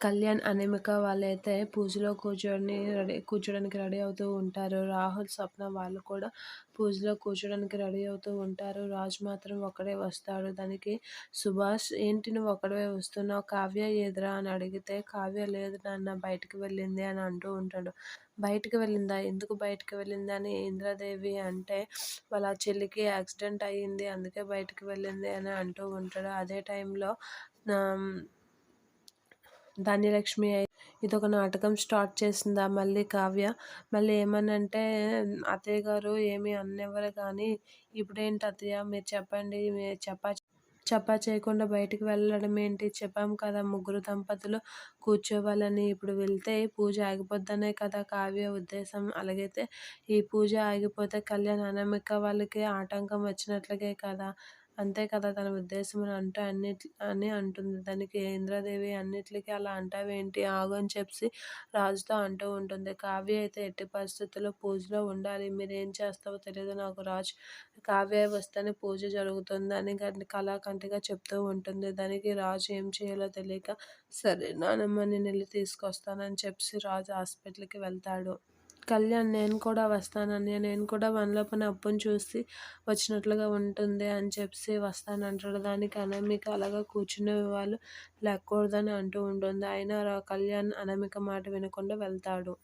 కళ్యాణ్ అనామిక వాళ్ళైతే పూజలో కూర్చొని రెడీ కూర్చోడానికి రెడీ అవుతూ ఉంటారు. రాహుల్ స్వప్న వాళ్ళు కూడా పూజలో కూర్చోడానికి రెడీ అవుతూ ఉంటారు. రాజు మాత్రం ఒక్కడే వస్తాడు. దానికి సుభాష్ ఏంటి నువ్వు ఒక్కడే వస్తున్నావు? కావ్య ఎదురా అని అడిగితే కావ్య లేదు నాన్న బయటకు వెళ్ళింది అని అంటూ ఉంటాడు. బయటకు వెళ్ళిందా? ఎందుకు బయటకు వెళ్ళింది? అని ఇంద్రాదేవి అంటే వాళ్ళ చెల్లికి యాక్సిడెంట్ అయ్యింది అందుకే బయటకు వెళ్ళింది అని అంటూ ఉంటాడు. అదే టైంలో ధాన్యలక్ష్మి ఇది ఒక నాటకం స్టార్ట్ చేసిందా మళ్ళీ కావ్య? మళ్ళీ ఏమనంటే అత్తయ్య గారు ఏమీ అన్నెవరు కానీ ఇప్పుడేంటి అత్తయ్య? మీరు చెప్పండి మీరు చెప్పా చెప్పా చేయకుండా బయటికి వెళ్ళడం ఏంటి? చెప్పాం కదా ముగ్గురు దంపతులు కూర్చోవాలని. ఇప్పుడు వెళ్తే పూజ ఆగిపోద్దనే కదా కావ్య ఉద్దేశం. అలాగైతే ఈ పూజ ఆగిపోతే కళ్యాణ్ అనమిక వాళ్ళకి ఆటంకం వచ్చినట్లుగే కదా. అంతే కదా తన ఉద్దేశం అని అంటే అన్నిటి అని అంటుంది. దానికి ఇంద్రదేవి అన్నిటికీ అలా అంటావేంటి? ఆగు అని చెప్పి రాజుతో అంటూ ఉంటుంది. కావ్య అయితే ఎట్టి పరిస్థితుల్లో పూజలో ఉండాలి. మీరు ఏం చేస్తావో తెలియదు నాకు రాజు. కావ్య వస్తేనే పూజ జరుగుతుంది అని కళాకంటిగా చెప్తూ ఉంటుంది. దానికి రాజు ఏం చేయాలో తెలియక సరే నానమ్మ నేను వెళ్ళి తీసుకొస్తానని చెప్పి రాజు హాస్పిటల్కి వెళ్తాడు. కళ్యాణ్ నేను కూడా వస్తానని నేను కూడా వన్లో పని అప్పుని చూసి వచ్చినట్లుగా ఉంటుంది అని చెప్పి వస్తానంటాడు దానికి అనామిక అలాగా కూర్చునే వాళ్ళు లేకూడదని అంటూ ఉంటుంది. అయినా కళ్యాణ్ అనామిక మాట వినకుండా వెళ్తాడు.